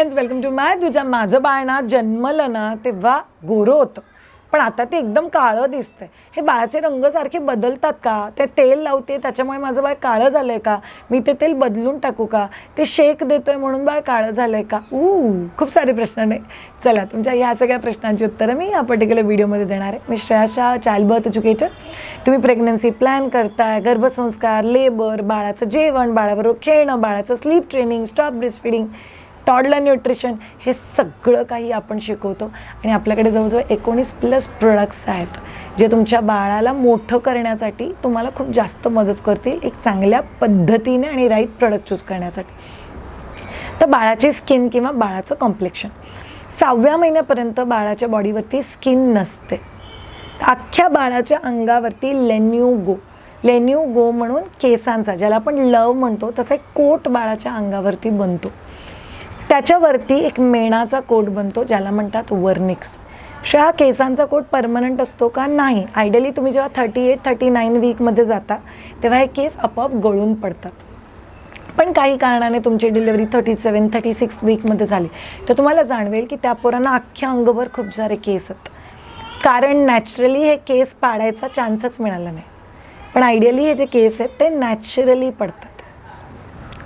Friends welcome to माय तुझ्या माझं बाळ ना जन्मलं ना तेव्हा गोरं होतं. पण आता ते एकदम काळं दिसतंय. हे बाळाचे रंग सारखे बदलतात का? ते तेल लावते त्याच्यामुळे माझं बाळ काळं झालंय का? मी ते तेल बदलून टाकू का? ते शेक देतोय म्हणून बाळ काळं झालंय का? ऊ खूप सारे प्रश्न नाही. चला तुमच्या ह्या सगळ्या प्रश्नांची उत्तरं मी या पर्टिक्युलर व्हिडिओमध्ये देणार आहे. मी श्रेयाशा शाह एज्युकेटर तुम्ही प्रेग्नन्सी प्लॅन करताय गर्भसंस्कार लेबर बाळाचं जेवण बाळाबरोबर खेळणं बाळाचं sleep training stop breast feeding टॉडला nutrition हे सगळं काही आपण शिकवतो. आणि आपल्याकडे जवळजवळ एकोणीस प्लस प्रोडक्ट्स आहेत जे तुमच्या बाळाला मोठं करण्यासाठी तुम्हाला खूप जास्त मदत करतील एक चांगल्या पद्धतीने आणि राईट प्रोडक्ट चूज करण्यासाठी. तर बाळाची स्किन किंवा बाळाचं कॉम्प्लेक्शन सहाव्या महिन्यापर्यंत बाळाच्या बॉडीवरती स्किन नसते. अख्ख्या बाळाच्या अंगावरती लेन्यू गो लेन्यू गो म्हणून केसांचा ज्याला आपण लव म्हणतो तसा एक कोट बाळाच्या अंगावरती बनतो. त्याच्यावरती एक मेणाचा कोट बनतो ज्याला म्हणतात वर्निक्स. हा केसांचा कोट परमनंट असतो का? नाही. आयडियली तुम्ही जेव्हा थर्टी एट थर्टी नाईन वीकमध्ये जाता तेव्हा हे केस आपोआप गळून पडतात. पण काही कारणाने तुमची delivery thirty seven thirty six वीकमध्ये झाली. तर तुम्हाला जाणवेल की त्या पोरांना अख्ख्या अंगभर खूप सारे केस आहेत. कारण नॅचरली हे केस पाडायचा चान्सच मिळाला नाही. पण आयडियली हे जे केस आहेत ते नॅचरली पडतात.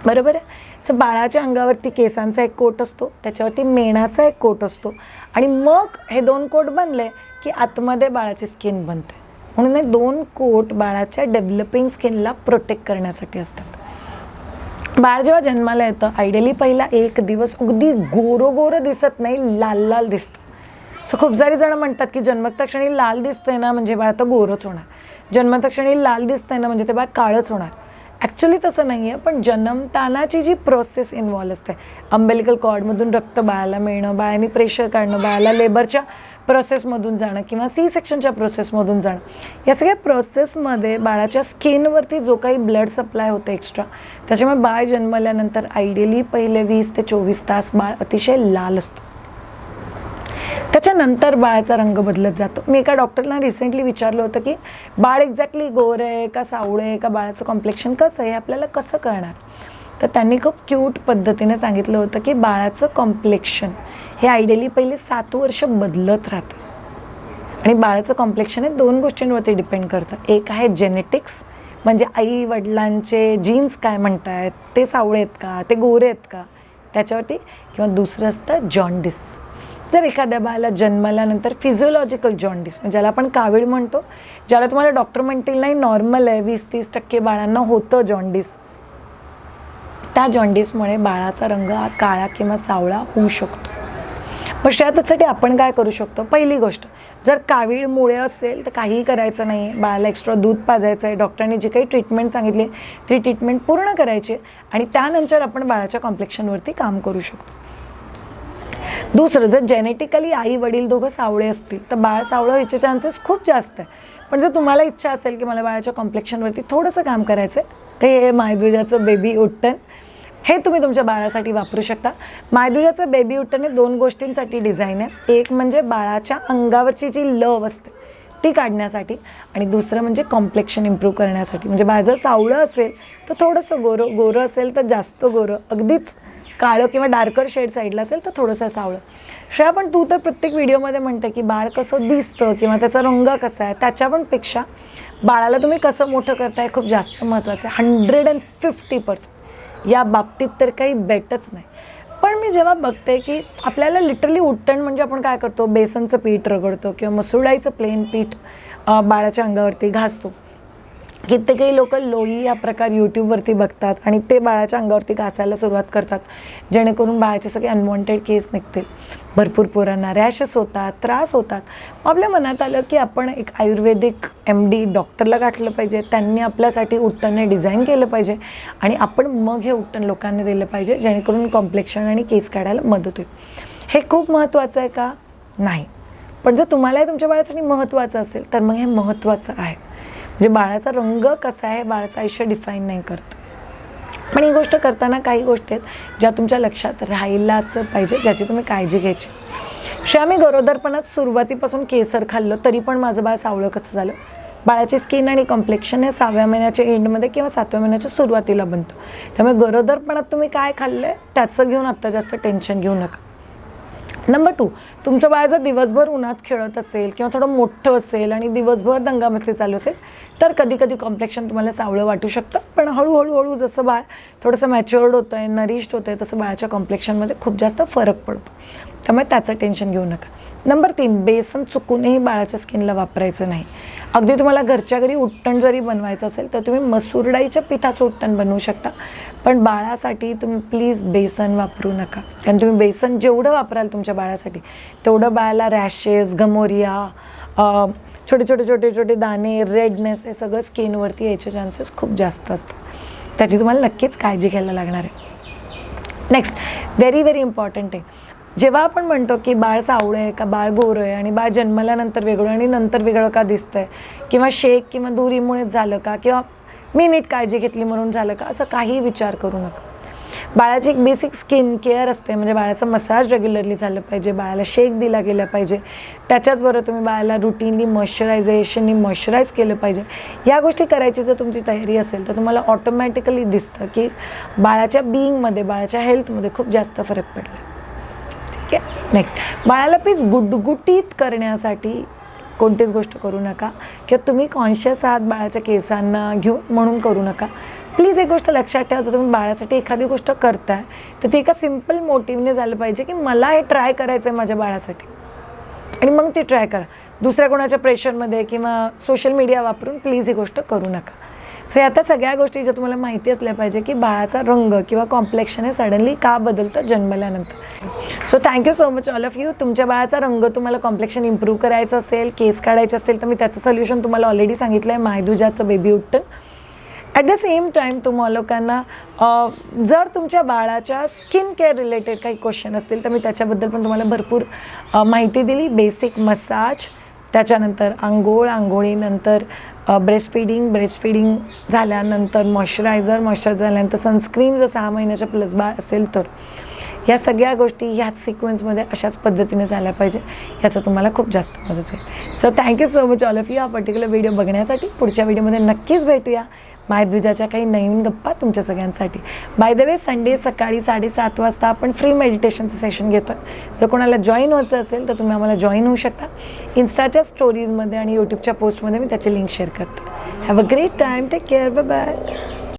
बरोबर आहे? सो बाळाच्या अंगावरती केसांचा एक कोट असतो त्याच्यावरती मेणाचा एक कोट असतो. आणि मग हे दोन कोट बनले की आतमध्ये बाळाची स्किन बनते. म्हणून हे दोन कोट बाळाच्या डेव्हलपिंग स्किनला प्रोटेक्ट करण्यासाठी असतात. बाळ जेव्हा जन्माला येतं आयडियली पहिला एक दिवस अगदी गोरोगोरं दिसत नाही लाल लाल दिसतं. सो खूप सारी जण म्हणतात की जन्मतक्षणी लाल दिसतंय ना म्हणजे बाळ तर गोरंच होणार. जन्मतक्षणी लाल दिसतंय ना म्हणजे ते बाळ काळंच होणार. ॲक्च्युली तसं नाही आहे पण जन्मतानाची जी प्रोसेस इन्व्हॉल्व असते अंबेलिकल कॉर्डमधून रक्त बाळाला मिळणं बाळाने प्रेशर काढणं बाळाला लेबरच्या प्रोसेसमधून जाणं किंवा सी सेक्शनच्या प्रोसेसमधून जाणं या सगळ्या प्रोसेसमध्ये बाळाच्या स्किनवरती जो काही ब्लड सप्लाय होतं एक्स्ट्रा त्याच्यामुळे बाळ जन्मल्यानंतर आयडियली पहिले वीस ते चोवीस तास बाळ अतिशय लाल असतं. त्याच्यानंतर बाळाचा रंग बदलत जातो. मी एका डॉक्टरला रिसेंटली विचारलं होतं की बाळ एक्झॅक्टली गोर आहे का सावळं आहे का बाळाचं कॉम्प्लेक्शन कसं आहे? हे आपल्याला कसं कळणार? तर त्यांनी खूप क्यूट पद्धतीने सांगितलं होतं की बाळाचं कॉम्प्लेक्शन हे आयडियली पहिले सात वर्ष बदलत राहतं. आणि बाळाचं कॉम्प्लेक्शन हे दोन गोष्टींवरती डिपेंड करतं. एक आहे जेनेटिक्स म्हणजे आई वडिलांचे जीन्स काय म्हणत आहेत ते सावळे आहेत का? ते गोरे आहेत का? त्याच्यावरती किंवा दुसरं असतं जॉन्डिस जर एखाद्या बाळाला जन्मल्यानंतर फिजिओलॉजिकल जॉन्डिस म्हणजे ज्याला आपण कावीळ म्हणतो ज्याला तुम्हाला डॉक्टर म्हणतील नाही नॉर्मल आहे वीस तीस टक्के बाळांना होतं जॉन्डिस त्या जॉन्डिसमुळे बाळाचा रंग हा काळा किंवा सावळा होऊ शकतो. मग त्यासाठी आपण काय करू शकतो? पहिली गोष्ट जर कावीळ मुळे असेल तर काहीही करायचं नाही आहे बाळाला एक्स्ट्रा दूध पाजायचं आहे डॉक्टरांनी जी काही ट्रीटमेंट सांगितली ती ट्रीटमेंट पूर्ण करायची आणि त्यानंतर आपण बाळाच्या कॉम्प्लेक्शनवरती काम करू शकतो. दुसरं जर जेनेटिकली आई वडील दोघं सावळे असतील तर बाळ सावळं व्हायचे चान्सेस खूप जास्त आहे. पण जर तुम्हाला इच्छा असेल की मला बाळाच्या कॉम्प्लेक्शनवरती थोडंसं काम करायचं आहे ते हे मायदुजाचं बेबी उट्टन हे तुम्ही तुमच्या बाळासाठी वापरू शकता. मायदुजाचं बेबी उट्टन हे दोन गोष्टींसाठी डिझाईन आहे. एक म्हणजे बाळाच्या अंगावरची जी लव असते ती काढण्यासाठी आणि दुसरं म्हणजे कॉम्प्लेक्शन इम्प्रूव्ह करण्यासाठी. म्हणजे बाळ जर सावळं असेल तर थोडंसं गोरं गोरं असेल तर जास्त गोरं. अगदीच काळं किंवा डार्कर शेड साईडला असेल तर थोडंसं सावळं. श्रेया पण तू तर प्रत्येक व्हिडिओमध्ये म्हणते की बाळ कसं दिसतं किंवा त्याचा रंग कसा आहे त्याच्या पण पेक्षा बाळाला तुम्ही कसं मोठं करताय खूप जास्त महत्त्वाचं आहे. हंड्रेड अँड फिफ्टी पर्सेंट या बाबतीत तर काही बेटच नाही. पण मी जेव्हा बघते की आपल्याला लिटरली उट्टण म्हणजे आपण काय करतो? बेसनचं पीठ रगडतो किंवा मसूर डाळीचं प्लेन पीठ बाळाच्या अंगावरती घासतो. कित्येकही लोक लोई हा प्रकार यूट्यूबवरती बघतात आणि ते बाळाच्या अंगावरती घासायला सुरुवात करतात जेणेकरून बाळाचे सगळे अनवॉन्टेड केस निघतील. भरपूर पोरांना रॅशेस होतात त्रास होतात. आपल्या मनात आलं की आपण एक आयुर्वेदिक एम डी डॉक्टरला गाठलं पाहिजे त्यांनी आपल्यासाठी उत्तरने डिझाईन केलं पाहिजे आणि आपण मग हे उत्तन लोकांना दिलं पाहिजे जेणेकरून कॉम्प्लेक्शन आणि केस काढायला मदत होईल. हे खूप महत्त्वाचं आहे का? नाही. पण जर तुम्हाला तुमच्या बाळासाठी महत्त्वाचं असेल तर मग हे महत्त्वाचं आहे. म्हणजे बाळाचा रंग कसा आहे बाळाचं आयुष्य डिफाईन नाही करत. पण ही गोष्ट करताना काही गोष्टी आहेत ज्या तुमच्या लक्षात राहिलाच पाहिजे ज्याची तुम्ही काळजी घ्यायची. शिवाय मी गरोदरपणात सुरुवातीपासून केसर खाल्लं तरी पण माझं बाळ सावळं कसं झालं? बाळाची स्किन आणि कॉम्प्लेक्शन हे सहाव्या महिन्याच्या एंडमध्ये किंवा सातव्या महिन्याच्या सुरुवातीला बनतं. त्यामुळे गरोदरपणात तुम्ही काय खाल्लं आहे त्याचं घेऊन आत्ता जास्त टेन्शन घेऊ नका. नंबर टू तुमचं बाळ जर दिवसभर उन्हात खेळत असेल किंवा थोडं मोठं असेल आणि दिवसभर दंगामस्ती चालू असेल तर कधी कधी कॉम्प्लेक्शन तुम्हाला सावळं वाटू शकतं. पण हळूहळू हळू जसं बाळ थोडंसं मॅच्युअर्ड होतं आहे नरिश्ड होतं आहे तसं बाळाच्या कॉम्प्लेक्शनमध्ये खूप जास्त फरक पडतो. त्यामुळे त्याचं टेन्शन घेऊ नका. नंबर तीन बेसन चुकूनही बाळाच्या स्किनला वापरायचं नाही. अगदी तुम्हाला घरच्या घरी उट्टण जरी बनवायचं असेल तर तुम्ही मसूर डाळीच्या पिठाचं उट्टण बनवू शकता. पण बाळासाठी तुम्ही प्लीज बेसन वापरू नका. कारण तुम्ही बेसन जेवढं वापराल तुमच्या बाळासाठी तेवढं बाळाला रॅशेस गमोरिया छोटे छोटे छोटे छोटे दाणे रेडनेस हे सगळं स्किनवरती यायचे चान्सेस खूप जास्त असतात. त्याची तुम्हाला नक्कीच काळजी घ्यायला लागणार आहे. नेक्स्ट व्हेरी व्हेरी इम्पॉर्टंट आहे. जेव्हा आपण म्हणतो की बाळ सावळं आहे का बाळ गोरं आहे आणि बाळ जन्मल्यानंतर वेगळं आणि नंतर वेगळं का दिसतंय किंवा शेक किंवा दुरीमुळेच झालं का किंवा मी नीट काळजी घेतली म्हणून झालं का? असं काही विचार करू नका. बाळाची एक बेसिक स्किन केअर असते. म्हणजे बाळाचं मसाज रेग्युलरली झालं पाहिजे बाळाला शेक दिला गेला पाहिजे. त्याच्याचबरोबर तुम्ही बाळाला रुटीनली मॉइश्चरायझेशननी मॉइश्चराईज केलं पाहिजे. या गोष्टी करायची जर तुमची तयारी असेल तर तुम्हाला ऑटोमॅटिकली दिसतं की बाळाच्या बिईंगमध्ये बाळाच्या हेल्थमध्ये खूप जास्त फरक पडला. ठीक आहे? नेक्स्ट बाळाला प्लीज गुटगुटीत करण्यासाठी कोणतीच गोष्ट करू नका. किंवा तुम्ही कॉन्शियस आहात बाळाच्या केसांना घेऊन म्हणून करू नका. प्लीज एक गोष्ट लक्षात ठेवा जर तुम्ही बाळासाठी एखादी गोष्ट करताय तर ती एका सिंपल मोटिव्हने झालं पाहिजे की मला हे ट्राय करायचं आहे माझ्या बाळासाठी. आणि मग ती ट्राय करा. दुसऱ्या कोणाच्या प्रेशरमध्ये किंवा सोशल मीडिया वापरून प्लीज ही गोष्ट करू नका. सो आता सगळ्या गोष्टी ज्या तुम्हाला माहिती असल्या पाहिजे की बाळाचा रंग किंवा कॉम्प्लेक्शन हे सडनली का बदलतं जन्मल्यानंतर. So thank you so much all of you तुमच्या बाळाचा रंग तुम्हाला कॉम्प्लेक्शन इम्प्रूव्ह करायचं असेल केस काढायचे असेल तर मी त्याचं सोल्युशन तुम्हाला ऑलरेडी सांगितलं आहे मायदुजाचं बेबी उट्टन ॲट द सेम टाईम तुम्हा लोकांना जर तुमच्या बाळाच्या स्किन केअर रिलेटेड काही क्वेश्चन असतील तर मी त्याच्याबद्दल पण तुम्हाला भरपूर माहिती दिली. बेसिक मसाज त्याच्यानंतर आंघोळ आंघोळीनंतर ब्रेस्ट फिडिंग ब्रेस्ट फिडिंग झाल्यानंतर मॉइश्चरायझर मॉइश्चरायझर झाल्यानंतर सनस्क्रीन जर सहा महिन्याच्या प्लस बाळ असेल तर या सगळ्या गोष्टी ह्याच सिक्वेन्समध्ये अशाच पद्धतीने झाल्या पाहिजे याचं तुम्हाला खूप जास्त मदत होईल. So thank you so much all of you हा पर्टिक्युलर व्हिडिओ बघण्यासाठी. पुढच्या व्हिडिओमध्ये नक्कीच भेटूया. मायद्विजाच्या काही नवीन गप्पा तुमच्या सगळ्यांसाठी. बाय द वे संडे सकाळी साडेसात वाजता आपण फ्री मेडिटेशनचं सेशन घेतो आहे जर कोणाला जॉईन व्हायचं असेल तर तुम्ही आम्हाला जॉईन होऊ शकता. इन्स्टाच्या स्टोरीजमध्ये आणि यूट्यूबच्या पोस्टमध्ये मी त्याची लिंक शेअर करते. Have a great time take care bye